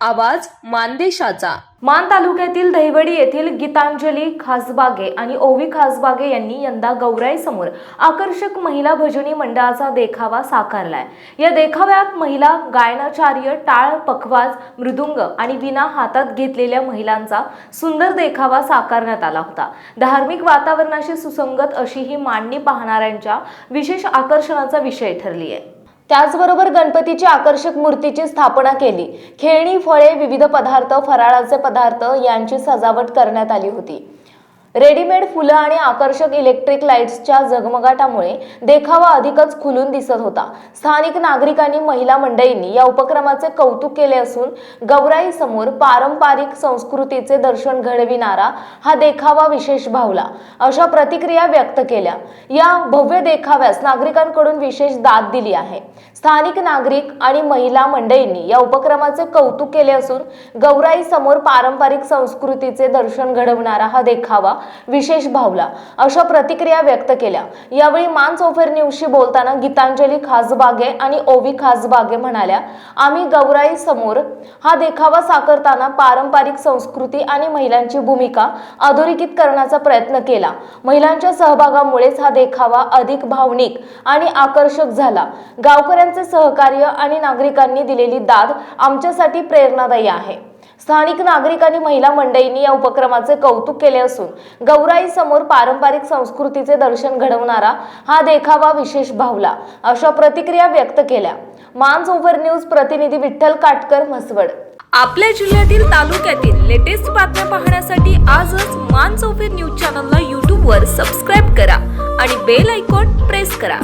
आवाज मानदेशाचा. मान तालुक्यातील दहिवडी येथील गीतांजली खासबागे आणि ओवी खासबागे यांनी यंदा गौराई समोर आकर्षक महिला भजनी मंडळाचा देखावा साकारलाय. या देखाव्यात महिला गायनाचार्य टाळ पखवाज मृदुंग आणि विना हातात घेतलेल्या महिलांचा सुंदर देखावा साकारण्यात आला होता. धार्मिक वातावरणाशी सुसंगत अशी ही मांडणी पाहणाऱ्यांच्या विशेष आकर्षणाचा विषय ठरली आहे त्याचबरोबर गणपतीची आकर्षक मूर्तीची स्थापना केली. खेळणी फळे विविध पदार्थ फराळाचे पदार्थ यांची सजावट करण्यात आली होती. रेडीमेड फुलं आणि आकर्षक इलेक्ट्रिक लाईट्सच्या झगमगाटामुळे देखावा अधिकच खुलून दिसत होता. स्थानिक नागरिकांनी महिला मंडळींनी या उपक्रमाचे कौतुक केले असून गौराई समोर पारंपरिक संस्कृतीचे दर्शन घडविणारा हा देखावा विशेष भावला. अशा प्रतिक्रिया व्यक्त केल्या. या भव्य देखाव्यास नागरिकांकडून विशेष दाद दिली आहे. स्थानिक नागरिक आणि महिला मंडळींनी या उपक्रमाचे कौतुक केले असून गौराई समोर पारंपरिक संस्कृतीचे दर्शन घडवणारा हा देखावा विशेष भावला. अशा प्रतिक्रिया व्यक्त केल्या. यावेळी मान चौफेर न्यूजशी बोलताना गीतांजली खासबागे आणि ओवी खासबागे म्हणाल्या आम्ही गौराई समोर. हा देखावा साकारताना पारंपरिक संस्कृती आणि महिलांची भूमिका अधोरेखित करण्याचा प्रयत्न केला. महिलांच्या सहभागामुळेच हा देखावा अधिक भावनिक आणि आकर्षक झाला. गावकऱ्यांचे सहकार्य आणि नागरिकांनी दिलेली दाद आमच्यासाठी प्रेरणादायी आहे. स्थानिक नागरिक आणि महिला मंडळींनी या उपक्रमाचे कौतुक केले असून गौराई समोर पारंपरिक संस्कृतीचे दर्शन घडवणारा हा देखावा विशेष भावला अशा प्रतिक्रिया व्यक्त केल्या. मान ओव्हर न्यूज प्रतिनिधी विठ्ठल काटकर म्हसवड. आपल्या जिल्ह्यातील तालुक्यातील लेटेस्ट बातम्या पाहण्यासाठी आजच मान चौफेर न्यूज चॅनलला यूट्यूबवर सबस्क्राईब करा आणि बेल आयकॉन प्रेस करा.